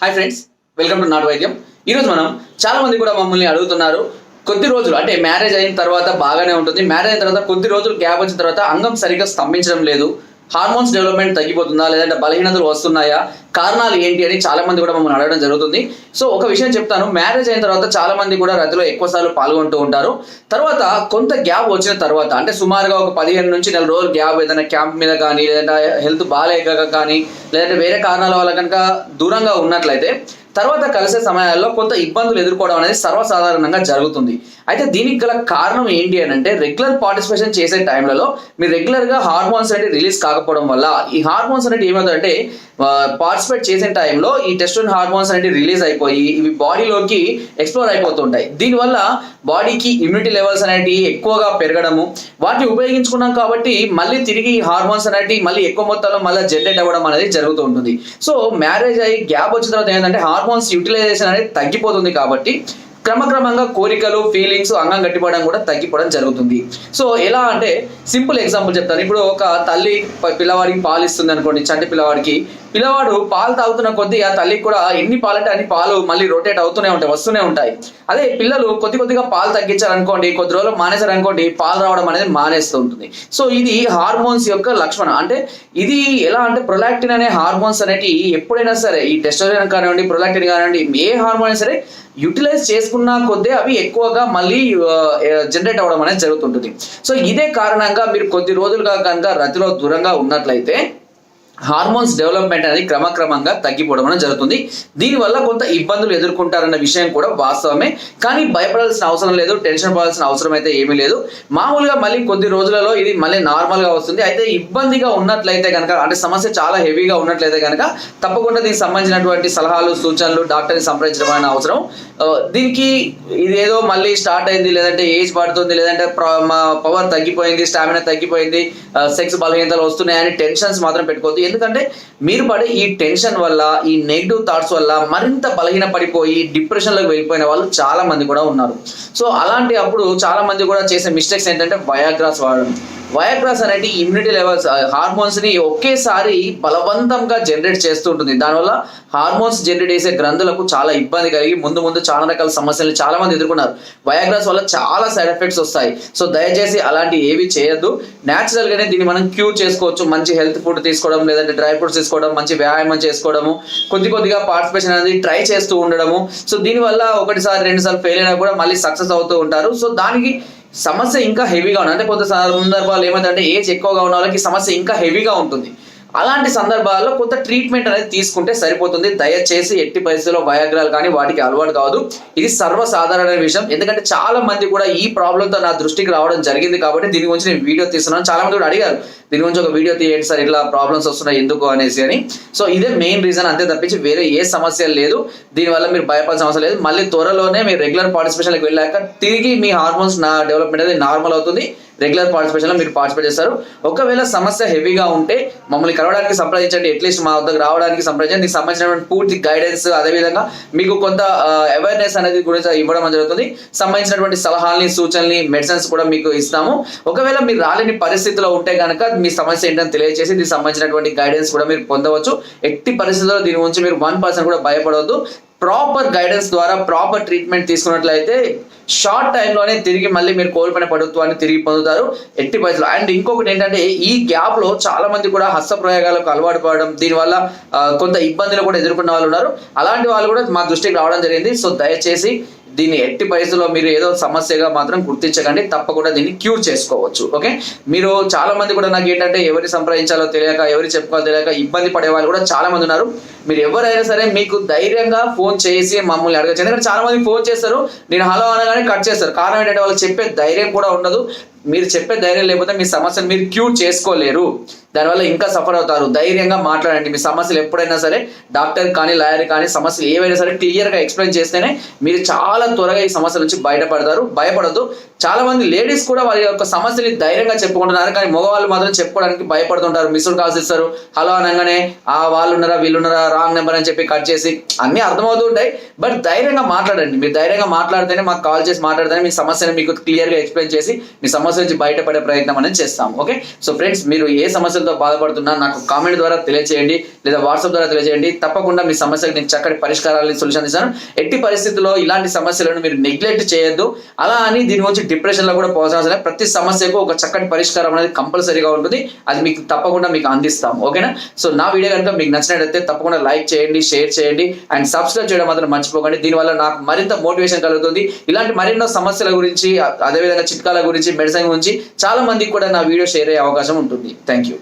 Hi friends welcome to నాటు వైద్యం ఈరోజు మనం చాలా మంది కూడా మమ్మల్ని అడుగుతున్నారు కొద్ది రోజులు అంటే మ్యారేజ్ అయిన తర్వాత బాగానే ఉంటుంది మ్యారేజ్ అయిన తర్వాత కొద్ది రోజులు గ్యాప్ వచ్చిన తర్వాత అంగం సరిగ్గా స్తంభించడం లేదు హార్మోన్స్ డెవలప్మెంట్ తగ్గిపోతుందా లేదంటే బలహీనతలు వస్తున్నాయా కారణాలు ఏంటి అని చాలా మంది కూడా మమ్మల్ని అడగడం జరుగుతుంది. సో ఒక విషయం చెప్తాను. మ్యారేజ్ అయిన తర్వాత చాలా మంది కూడా రతిలో ఎక్కువ సార్లు పాల్గొంటూ ఉంటారు. తర్వాత కొంత గ్యాప్ వచ్చిన తర్వాత అంటే సుమారుగా ఒక పదిహేను నుంచి నెల రోజులు గ్యాప్ ఏదైనా క్యాంప్ మీద కానీ లేదంటే హెల్త్ బాగాలేక కానీ లేదంటే వేరే కారణాల వల్ల కనుక దూరంగా ఉన్నట్లయితే తర్వాత కలిసే సమయాల్లో కొంత ఇబ్బందులు ఎదుర్కోవడం అనేది సర్వసాధారణంగా జరుగుతుంది. అయితే దీనికి గల కారణం ఏంటి అని అంటే రెగ్యులర్ పార్టిసిపేషన్ చేసే టైంలలో మీరు రెగ్యులర్గా హార్మోన్స్ అనేవి రిలీజ్ కాకపోవడం వల్ల ఈ హార్మోన్స్ అనేవి ఏమవుతుందంటే పార్టిసిపేట్ చేసే టైంలో ఈ టెస్టోన్ హార్మోన్స్ అనేవి రిలీజ్ అయిపోయి ఇవి బాడీలోకి ఎక్స్ప్లోర్ అయిపోతుంటాయి దీనివల్ల బాడీకి ఇమ్యూనిటీ లెవెల్స్ అనేటివి ఎక్కువగా పెరగడము వాటిని ఉపయోగించుకున్నాం కాబట్టి మళ్ళీ తిరిగి హార్మోన్స్ అనేటివి మళ్ళీ ఎక్కువ మొత్తంలో మళ్ళీ జనరేట్ అవ్వడం అనేది జరుగుతూ ఉంటుంది. సో మ్యారేజ్ అయ్యి గ్యాప్ వచ్చిన తర్వాత ఏంటంటే హార్మోన్స్ యూటిలైజేషన్ అనేది తగ్గిపోతుంది కాబట్టి క్రమక్రమంగా కోరికలు ఫీలింగ్స్ అంగం గట్టిపడడం కూడా తగ్గిపోవడం జరుగుతుంది. సో ఎలా అంటే సింపుల్ ఎగ్జాంపుల్ చెప్తాను. ఇప్పుడు ఒక తల్లి పిల్లవాడికి పాలు ఇస్తుంది అనుకోండి చంటి పిల్లవాడికి. పిల్లవాడు పాలు తాగుతున్న కొద్దీ ఆ తల్లికి కూడా ఎన్ని పాలంటే అన్ని పాలు మళ్ళీ రొటేట్ అవుతూనే ఉంటాయి వస్తూనే ఉంటాయి. అదే పిల్లలు కొద్ది కొద్దిగా పాలు తగ్గించారనుకోండి కొద్ది రోజులు మానేశారనుకోండి పాలు రావడం అనేది మానేస్తూ ఉంటుంది. సో ఇది హార్మోన్స్ యొక్క లక్షణం. అంటే ఇది ఎలా అంటే ప్రొలాక్టిన్ అనే హార్మోన్స్ అనేటివి ఎప్పుడైనా సరే ఈ టెస్టోజన్ కానివ్వండి ప్రొలాక్టిన్ కానివ్వండి ఏ హార్మోన్ అయినా సరే యూటిలైజ్ చేసుకున్న కొద్దీ అవి ఎక్కువగా మళ్ళీ జనరేట్ అవ్వడం అనేది జరుగుతుంటుంది. సో ఇదే కారణంగా మీరు కొద్ది రోజులుగా కనుక రతిలో దూరంగా ఉన్నట్లయితే హార్మోన్స్ డెవలప్మెంట్ అనేది క్రమక్రమంగా తగ్గిపోవడం అనేది జరుగుతుంది. దీనివల్ల కొంత ఇబ్బందులు ఎదుర్కొంటారన్న విషయం కూడా వాస్తవమే. కానీ భయపడాల్సిన అవసరం లేదు టెన్షన్ పడాల్సిన అవసరం అయితే ఏమీ లేదు. మామూలుగా మళ్ళీ కొద్ది రోజులలో ఇది మళ్ళీ నార్మల్గా వస్తుంది. అయితే ఇబ్బందిగా ఉన్నట్లయితే కనుక అంటే సమస్య చాలా హెవీగా ఉన్నట్లయితే కనుక తప్పకుండా దీనికి సంబంధించినటువంటి సలహాలు సూచనలు డాక్టర్ని సంప్రదించడం అనే అవసరం. దీనికి ఇదేదో మళ్ళీ స్టార్ట్ అయింది లేదంటే ఏజ్ పడుతుంది లేదంటే మా పవర్ తగ్గిపోయింది స్టామినా తగ్గిపోయింది సెక్స్ బలహీనతలు వస్తున్నాయని టెన్షన్స్ మాత్రం పెట్టుకోవద్దు. ఎందుకంటే మీరు పడే ఈ టెన్షన్ వల్ల ఈ నెగిటివ్ థాట్స్ వల్ల మరింత బలహీన పడిపోయి డిప్రెషన్లోకి వెళ్ళిపోయిన వాళ్ళు చాలా మంది కూడా ఉన్నారు. సో అలాంటి అప్పుడు చాలా మంది కూడా చేసే మిస్టేక్స్ ఏంటంటే వయాగ్రాస్ వాడడం. వయాగ్రాస్ అనేది ఇమ్యూనిటీ లెవెల్స్ హార్మోన్స్ని ఒకేసారి బలవంతంగా జనరేట్ చేస్తూ ఉంటుంది. దానివల్ల హార్మోన్స్ జనరేట్ చేసే గ్రంథులకు చాలా ఇబ్బంది కలిగి ముందు ముందు చాలా రకాల సమస్యలు చాలా మంది ఎదుర్కొన్నారు. వయాగ్రాస్ వల్ల చాలా సైడ్ ఎఫెక్ట్స్ వస్తాయి. సో దయచేసి అలాంటి ఏవి చేయొద్దు. న్యాచురల్ గానే దీన్ని మనం క్యూర్ చేసుకోవచ్చు. మంచి హెల్త్ ఫుడ్ తీసుకోవడం లేదంటే డ్రై ఫ్రూట్స్ తీసుకోవడం మంచి వ్యాయామం చేసుకోవడము కొద్ది కొద్దిగా పార్టిసిపేషన్ అనేది ట్రై చేస్తూ ఉండడము. సో దీనివల్ల ఒకటిసారి రెండు సార్లు ఫెయిల్ అయినా కూడా మళ్ళీ సక్సెస్ అవుతూ ఉంటారు. సో దానికి సమస్య ఇంకా హెవీగా ఉంది అంటే కొంత సందర్భాలు ఏమైందంటే ఏజ్ ఎక్కువగా ఉన్న వాళ్ళకి సమస్య ఇంకా హెవీగా ఉంటుంది. అలాంటి సందర్భాల్లో కొంత ట్రీట్మెంట్ అనేది తీసుకుంటే సరిపోతుంది. దయచేసి ఎట్టి పరిస్థితుల్లో వయాగ్రాలు కానీ వాటికి అలవాటు కాదు. ఇది సర్వసాధారణ విషయం. ఎందుకంటే చాలా మంది కూడా ఈ ప్రాబ్లంతో నా దృష్టికి రావడం జరిగింది కాబట్టి దీని గురించి నేను వీడియో తీస్తున్నాను. చాలా మంది కూడా అడిగారు దీని గురించి ఒక వీడియో తీయండి సార్ ఇట్లా ప్రాబ్లమ్స్ వస్తున్నాయి ఎందుకు? అనేసి అని. సో ఇదే మెయిన్ రీజన్ అంతే తప్పించి వేరే ఏ సమస్య లేదు. దీనివల్ల మీరు భయపడాల్సిన అవసరం లేదు. మళ్ళీ త్వరలోనే మీరు రెగ్యులర్ పార్టిసిపేషన్కి వెళ్ళాక తిరిగి మీ హార్మోన్స్ నా డెవలప్మెంట్ అనేది నార్మల్ అవుతుంది. రెగ్యులర్ పార్టిసిపేషన్లో మీరు పార్టిసిపేట్ చేస్తారు. ఒకవేళ సమస్య హెవీగా ఉంటే మమ్మల్ని కలవడానికి సంప్రదించండి. అట్లీస్ట్ మా వద్దకు రావడానికి సంప్రదించండి. దీనికి సంబంధించినటువంటి పూర్తి గైడెన్స్ అదేవిధంగా మీకు కొంత అవేర్నెస్ అనేది గురించి ఇవ్వడం జరుగుతుంది. సంబంధించినటువంటి సలహాలని సూచనల్ని మెడిసిన్స్ కూడా మీకు ఇస్తాము. ఒకవేళ మీరు రాలేని పరిస్థితిలో ఉంటే కనుక మీ సమస్య ఏంటని తెలియజేసి దీనికి సంబంధించినటువంటి గైడెన్స్ కూడా మీరు పొందవచ్చు. ఎట్టి పరిస్థితుల్లో దీని గురించి మీరు వన్ పర్సెంట్ కూడా భయపడవద్దు. ప్రాపర్ గైడెన్స్ ద్వారా ప్రాపర్ ట్రీట్మెంట్ తీసుకున్నట్లయితే షార్ట్ టైంలోనే తిరిగి మళ్ళీ మీరు కోల్పోయిన ప్రభుత్వాన్ని తిరిగి పొందుతారు. ఎట్టి పరిస్థితులు అండ్ ఇంకొకటి ఏంటంటే ఈ గ్యాప్లో చాలా మంది కూడా హస్త ప్రయోగాలకు అలవాటు పడడం దీనివల్ల కొంత ఇబ్బందులు కూడా ఎదుర్కొన్న వాళ్ళు ఉన్నారు. అలాంటి వాళ్ళు కూడా మా దృష్టికి రావడం జరిగింది. సో దయచేసి దీన్ని ఎట్టి పరిస్థితుల్లో మీరు ఏదో సమస్యగా మాత్రం గుర్తించకండి తప్పకుండా దీన్ని క్యూర్ చేసుకోవచ్చు ఓకే? మీరు చాలా మంది కూడా నాకు ఏంటంటే ఎవరిని సంప్రదించాలో తెలియక ఎవరి చెప్పుకోవాలో తెలియక ఇబ్బంది పడే వాళ్ళు కూడా చాలా మంది ఉన్నారు. మీరు ఎవరైనా సరే మీకు ధైర్యంగా ఫోన్ చేసి మమ్మల్ని అడగచ్చు. ఎందుకంటే చాలా మంది ఫోన్ చేస్తారు నేను హలో అనగానే కట్ చేస్తారు. కారణం ఏంటంటే వాళ్ళు చెప్పే ధైర్యం కూడా ఉండదు. మీరు చెప్పే ధైర్యం లేకపోతే మీ సమస్యను మీరు క్యూర్ చేసుకోలేరు. దానివల్ల ఇంకా సఫర్ అవుతారు. ధైర్యంగా మాట్లాడండి. మీ సమస్యలు ఎప్పుడైనా సరే డాక్టర్ కానీ లాయర్ కానీ సమస్యలు ఏవైనా సరే క్లియర్గా ఎక్స్ప్లెయిన్ చేస్తేనే మీరు చాలా త్వరగా ఈ సమస్య నుంచి బయటపడతారు. భయపడద్దు. చాలా మంది లేడీస్ కూడా వారి యొక్క సమస్యని ధైర్యంగా చెప్పుకుంటున్నారు. కానీ మగవాళ్ళు మాత్రం చెప్పుకోవడానికి భయపడుతుంటారు. మిస్డ్ కాల్స్ ఇస్తారు. హలో అనగానే ఆ వాళ్ళు ఉన్నారా వీళ్ళున్నారా రాంగ్ నెంబర్ అని చెప్పి కట్ చేసి అన్నీ అర్థమవుతూ ఉంటాయి బట్ ధైర్యంగా మాట్లాడండి. మీరు ధైర్యంగా మాట్లాడితేనే మాకు కాల్ చేసి మాట్లాడితేనే మీ సమస్యను మీకు క్లియర్గా ఎక్స్ప్లెయిన్ చేసి మీ సమస్య నుంచి బయటపడే ప్రయత్నం అనేది చేస్తాం ఓకే? సో ఫ్రెండ్స్ మీరు ఏ సమస్యలతో సమస్యలతో బాధపడుతున్నా నాకు కామెంట్ ద్వారా తెలియజేయండి లేదా వాట్సాప్ ద్వారా తెలియజేయండి తప్పకుండా మీ సమస్యకు నేను చక్కటి పరిష్కారాలని సొల్యూషన్ ఇస్తాను ఎట్టి పరిస్థితుల్లో ఇలాంటి సమస్యలను మీరు నెగ్లెక్ట్ చేయొద్దు. అలా అని దీని గురించి డిప్రెషన్లో కూడా పోవాల్సిన ప్రతి సమస్యకు ఒక చక్కటి పరిష్కారం అనేది కంపల్సరీగా ఉంటుంది. అది మీకు తప్పకుండా మీకు అందిస్తాం. ఓకేనా సో నా వీడియో కనుక మీకు నచ్చినట్లయితే తప్పకుండా లైక్ చేయండి షేర్ చేయండి అండ్ సబ్స్క్రైబ్ చేయడం మాత్రం మర్చిపోకండి. దీనివల్ల నాకు మరింత మోటివేషన్ కలుగుతుంది. ఇలాంటి మరెన్నో సమస్యల గురించి అదేవిధంగా చిట్కాల గురించి మెడిసిన్ గురించి చాలా మందికి కూడా నా వీడియో షేర్ అయ్యే అవకాశం ఉంటుంది. Thank you